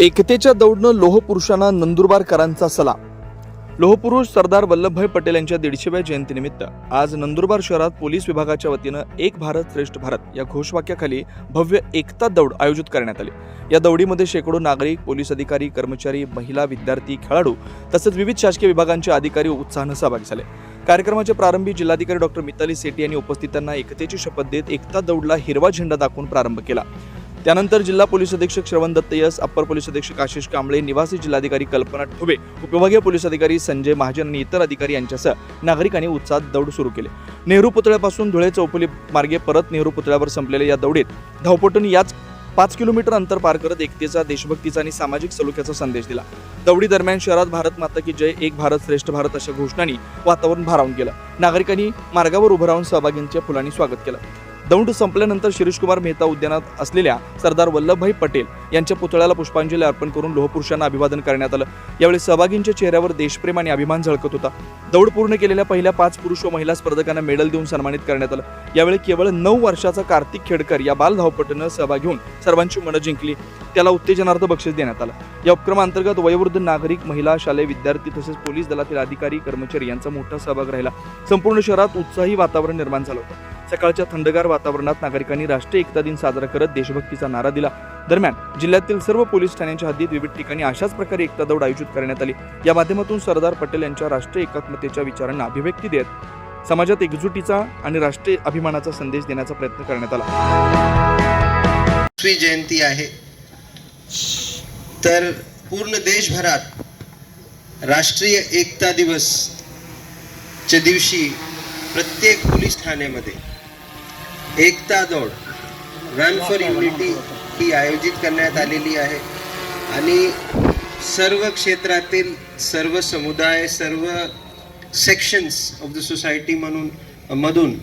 एकतेच्या दौडनं लोहपुरुषांना नंदुरबारकरांचा सला लोहपुरुष सरदार वल्लभभाई पटेल यांच्या दीडशेव्या जयंतीनिमित्त आज नंदुरबार शहरात पोलीस विभागाच्या वतीनं एक भारत श्रेष्ठ भारत या घोषवाक्याखाली भव्य एकता दौड आयोजित करण्यात आली. या दौडीमध्ये शेकडो नागरिक पोलीस अधिकारी कर्मचारी महिला विद्यार्थी खेळाडू तसंच विविध शासकीय विभागांचे अधिकारी उत्साहानं सहभागी झाले. कार्यक्रमाच्या प्रारंभी जिल्हाधिकारी डॉक्टर मिताली सेठी यांनी उपस्थितांना एकतेची शपथ देत एकता दौडला हिरवा झेंडा दाखवून प्रारंभ केला. त्यानंतर जिल्हा पोलीस अधीक्षक श्रवण दत्त यस अप्पर पोलीस अधीक्षक आशिष कांबळे निवासी जिल्हाधिकारी कल्पना ठोबे उपविभागीय पोलीस अधिकारी संजय महाजन आणि इतर अधिकारी यांच्यासह नागरिकांनी उत्साहात दौड सुरू केले. नेहरू पुतळ्यापासून धुळे चौफुली मार्गे परत नेहरू पुतळ्यावर संपलेल्या या दौडीत धावपटून याच पाच किलोमीटर अंतर पार करत एकतेचा देशभक्तीचा आणि सामाजिक सलोख्याचा संदेश दिला. दौडी दरम्यान शहरात भारत माता की जय एक भारत श्रेष्ठ भारत अशा घोषणांनी वातावरण भारावून गेलं. नागरिकांनी मार्गावर उभं राहून सहभागींच्या फुलांनी स्वागत केलं. दौंड संपल्यानंतर शिरीषकुमार मेहता उद्यानात असलेल्या सरदार वल्लभभाई पटेल यांच्या पुतळ्याला पुष्पांजली अर्पण करून लोहपुरुषांना अभिवादन करण्यात आलं. यावेळी सहभागींच्या चेहऱ्यावर देशप्रेम आणि अभिमान झळकत होता. दौड पूर्ण केलेल्या पहिल्या पाच पुरुष व महिला स्पर्धकांना मेडल देऊन सन्मानित करण्यात आलं. यावेळी केवळ नऊ वर्षाचा कार्तिक खेडकर या बाल धावपटूनं सहभाग घेऊन सर्वांची मनं जिंकली. त्याला उत्तेजनार्थ बक्षीस देण्यात आलं. या उपक्रमांतर्गत वयोवृद्ध नागरिक महिला शालेय विद्यार्थी तसेच पोलीस दलातील अधिकारी कर्मचारी यांचा मोठा सहभाग राहिला. संपूर्ण शहरात उत्साही वातावरण निर्माण झालं होतं. सकाळच्या थंडगार वातावरणात नागरिकांनी राष्ट्रीय एकता दिन साजरा करत देशभक्तीचा नारा दिला. दरम्यान जिल्ह्यातील सर्व पोलीस ठाण्यांच्या हद्दीत विविध ठिकाणी अशाच प्रकारे एकता दौड आयोजित करण्यात आली. या माध्यमातून सरदार पटेल यांच्या राष्ट्रीय एकात्मतेच्या विचारांना अभिव्यक्ती देत समाजात एकजुटीचा आणि राष्ट्रीय अभिमानाचा संदेश देण्याचा प्रयत्न करण्यात आला. श्री जयंती आहे. तर पूर्ण देशभरात राष्ट्रीय एकता दिवस च्या दिवशी प्रत्येक पोलीस ठाण्यामध्ये एकता दौड रन फॉर युनिटी ही आयोजित करण्यात आलेली आहे. आणि सर्व क्षेत्रातील सर्व समुदाय सर्व सेक्शन्स ऑफ द सोसायटी म्हणून मधून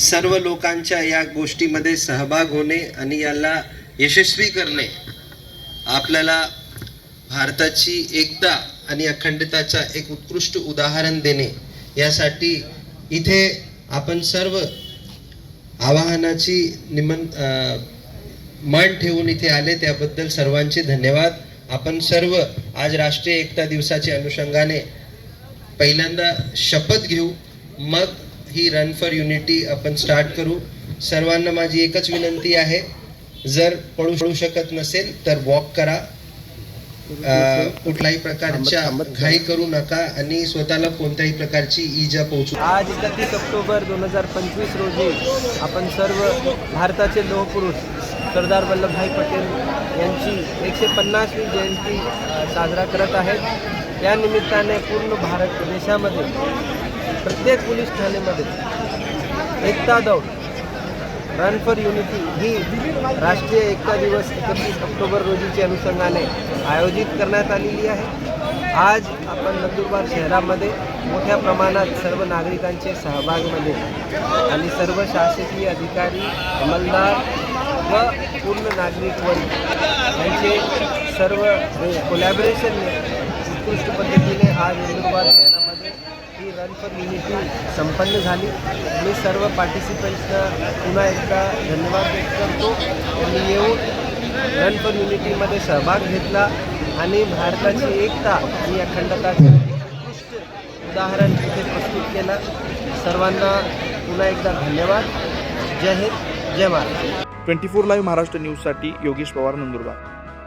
सर्व लोकांच्या या गोष्टीमध्ये सहभाग होणे आणि याला यशस्वी करणे आपल्याला भारताची एकता आणि अखंडताचा एक उत्कृष्ट उदाहरण देणे यासाठी इथे आपण सर्व आवाहनाची निमन मान ठेवून इथे आले. त्याबद्दल सर्वांचे धन्यवाद. आपण सर्व आज राष्ट्रीय एकता दिवसाच्या अनुषंगाने पहिल्यांदा शपथ घेऊ. मग ही रन फॉर युनिटी आपण स्टार्ट करू. सर्वांना माझी एकच विनंती आहे. जर पळू पळू शकत नसेल तर वॉक करा. कुठल्याही प्रकारच्या घाई करू नका आणि स्वतःला कोणत्याही प्रकारची इजा पोहोचू आज एकतीस ऑक्टोबर दोन हजार पंचवीस रोजी आपण सर्व भारताचे लोहपुरुष सरदार वल्लभभाई पटेल यांची एकशे पन्नासवी जयंती साजरा करत आहेत. या निमित्ताने पूर्ण भारत देशामध्ये प्रत्येक पोलीस ठाण्यामध्ये एकता दौड रन फॉर युनिटी ही राष्ट्रीय एकता दिवस एकतीस ऑक्टोबर रोजीच्या अनुषंगाने आयोजित करण्यात आलेली आहे. आज आपण नंदुरबार शहरामध्ये मोठ्या प्रमाणात सर्व नागरिकांचे सहभागमध्ये म्हणजे आणि सर्व शासकीय अधिकारी अंमलदार व पूर्ण नागरिक वर्ग यांचे सर्व कोलॅबरेशनने उत्कृष्ट पद्धतीने आज नंदुरबार रन फॉर युनिटी संपन्न झाली. मी सर्व पार्टिसिपंट्सना पुन्हा एकदा धन्यवाद व्यक्त करतो. त्यांनी येऊन रन फॉर युनिटीमध्ये सहभाग घेतला. आणि भारताची एकता आणि अखंडताचे उत्कृष्ट उदाहरण इथे प्रस्तुत केलं. सर्वांना पुन्हा एकदा धन्यवाद. जय हिंद. जय Maharashtra. Twenty four live Maharashtra न्यूजसाठी योगेश पवार नंदुरबार.